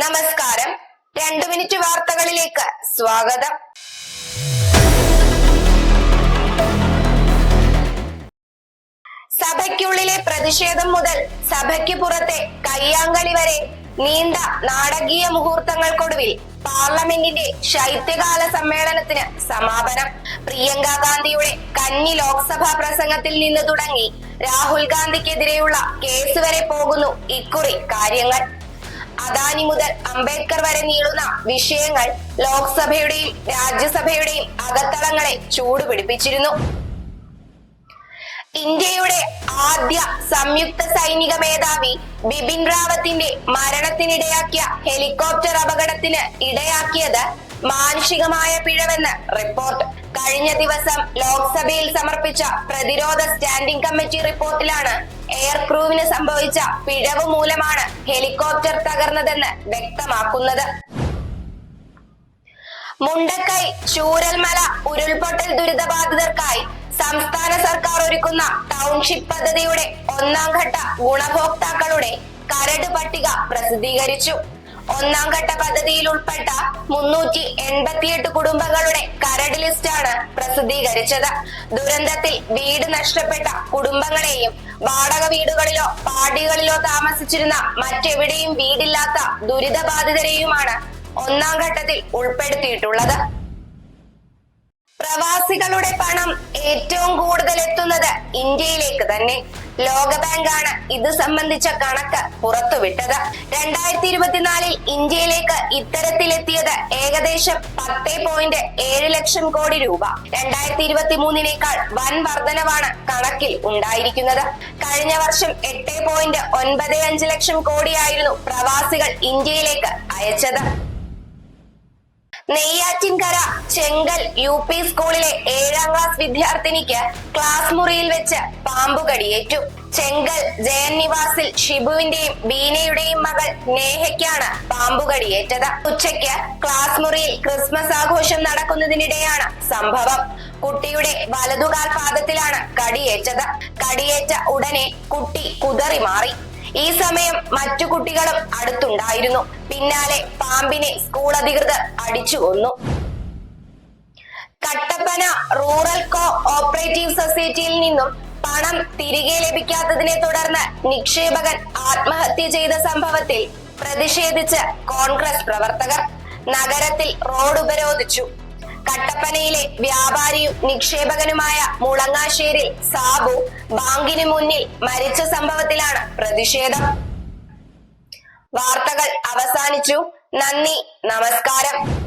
നമസ്കാരം. രണ്ടു മിനിറ്റ് വാർത്തകളിലേക്ക് സ്വാഗതം. സഭയ്ക്കുള്ളിലെ പ്രതിഷേധം മുതൽ സഭയ്ക്ക് പുറത്തെ കയ്യാങ്കളി വരെ നീണ്ട നാടകീയ മുഹൂർത്തങ്ങൾക്കൊടുവിൽ പാർലമെന്റിന്റെ ശൈത്യകാല സമ്മേളനത്തിന് സമാപനം. പ്രിയങ്ക ഗാന്ധിയുടെ കന്നി ലോക്സഭാ പ്രസംഗത്തിൽ നിന്ന് തുടങ്ങി രാഹുൽ ഗാന്ധിക്കെതിരെയുള്ള കേസ് വരെ പോകുന്നു ഇക്കുറി കാര്യങ്ങൾ. അദാനി മുതൽ അംബേദ്കർ വരെ നീളുന്ന വിഷയങ്ങൾ ലോക്സഭയുടെയും രാജ്യസഭയുടെയും അകത്തളങ്ങളെ ചൂടുപിടിപ്പിച്ചിരുന്നു. ഇന്ത്യയുടെ ആദ്യ സംയുക്ത സൈനിക മേധാവി ബിപിൻ റാവത്തിന്റെ മരണത്തിനിടയാക്കിയ ഹെലികോപ്റ്റർ അപകടത്തിന് ഇടയാക്കിയത് മാനുഷികമായ പിഴവെന്ന് റിപ്പോർട്ട്. കഴിഞ്ഞ ദിവസം ലോക്സഭയിൽ സമർപ്പിച്ച പ്രതിരോധ സ്റ്റാൻഡിംഗ് കമ്മിറ്റി റിപ്പോർട്ടിലാണ് എയർ ക്രൂവിന് സംഭവിച്ച പിഴവ് മൂലമാണ് ഹെലികോപ്റ്റർ തകർന്നതെന്ന് വ്യക്തമാക്കുന്നത്. മുണ്ടക്കൈ ചൂരൽമല ഉരുൾപൊട്ടൽ ദുരിതബാധിതർക്കായി സംസ്ഥാന സർക്കാർ ഒരുക്കുന്ന ടൗൺഷിപ്പ് പദ്ധതിയുടെ ഒന്നാം ഘട്ട ഗുണഭോക്താക്കളുടെ കരട് പട്ടിക പ്രസിദ്ധീകരിച്ചു. ഒന്നാം ഘട്ട പദ്ധതിയിൽ ഉൾപ്പെട്ട മുന്നൂറ്റി എൺപത്തിയെട്ട് കുടുംബങ്ങളുടെ കരട് ലിസ്റ്റാണ് പ്രസിദ്ധീകരിച്ചത്. ദുരന്തത്തിൽ വീട് നഷ്ടപ്പെട്ട കുടുംബങ്ങളെയും വാടക വീടുകളിലോ പാടികളിലോ താമസിച്ചിരുന്ന മറ്റെവിടെയും വീടില്ലാത്ത ദുരിതബാധിതരെയുമാണ് ഒന്നാം ഘട്ടത്തിൽ ഉൾപ്പെടുത്തിയിട്ടുള്ളത്. പ്രവാസികളുടെ പണം ഏറ്റവും കൂടുതൽ എത്തുന്നത് ഇന്ത്യയിലേക്ക് തന്നെ. ലോകബാങ്കാണ്. ഇത് സംബന്ധിച്ച കണക്ക് പുറത്തുവിട്ടത്. രണ്ടായിരത്തി ഇരുപത്തിനാലിൽ ഇന്ത്യയിലേക്ക് ഇത്തരത്തിലെത്തിയത് ഏകദേശം പത്ത് പോയിന്റ് ഏഴ് ലക്ഷം കോടി രൂപ. രണ്ടായിരത്തി ഇരുപത്തി മൂന്നിനേക്കാൾ വൻ വർധനവാണ് കണക്കിൽ ഉണ്ടായിരിക്കുന്നത്. കഴിഞ്ഞ വർഷം എട്ട് പോയിന്റ് ഒൻപത് അഞ്ച് ലക്ഷം കോടിയായിരുന്നു പ്രവാസികൾ ഇന്ത്യയിലേക്ക് അയച്ചത്. നെയ്യാറ്റിൻകര ചെങ്കൽ യു പി സ്കൂളിലെ ഏഴാം ക്ലാസ് വിദ്യാർത്ഥിനിക്ക് ക്ലാസ് മുറിയിൽ വെച്ച് പാമ്പു കടിയേറ്റു. ചെങ്കൽ ജയൻ നിവാസിൽ ഷിബുവിന്റെയും ബീനയുടെയും മകൾ നേഹയ്ക്കാണ് പാമ്പു കടിയേറ്റത്. ഉച്ചയ്ക്ക് ക്ലാസ് മുറിയിൽ ക്രിസ്മസ് ആഘോഷം നടക്കുന്നതിനിടെയാണ് സംഭവം. കുട്ടിയുടെ വലതുകാൽ പാദത്തിലാണ് കടിയേറ്റത്. കടിയേറ്റ ഉടനെ കുട്ടി കുതറി മാറി. ഈ സമയം മറ്റു കുട്ടികളും അടുത്തുണ്ടായിരുന്നു. പിന്നാലെ പാമ്പിനെ സ്കൂൾ അധികൃതർ അടിച്ചു കൊന്നു. കട്ടപ്പന റൂറൽ കോ ഓപ്പറേറ്റീവ് സൊസൈറ്റിയിൽ നിന്നും പണം തിരികെ ലഭിക്കാത്തതിനെ തുടർന്ന് നിക്ഷേപകൻ ആത്മഹത്യ ചെയ്ത സംഭവത്തിൽ പ്രതിഷേധിച്ച് കോൺഗ്രസ് പ്രവർത്തകർ നഗരത്തിൽ റോഡ് ഉപരോധിച്ചു. കട്ടപ്പനയിലെ വ്യാപാരിയും നിക്ഷേപകനുമായ മുളങ്ങാശ്ശേരിൽ സാബു ബാങ്കിന് മുന്നിൽ മരിച്ച സംഭവത്തിലാണ് പ്രതിഷേധം. വാർത്തകൾ അവസാനിച്ചു. നന്ദി. നമസ്കാരം.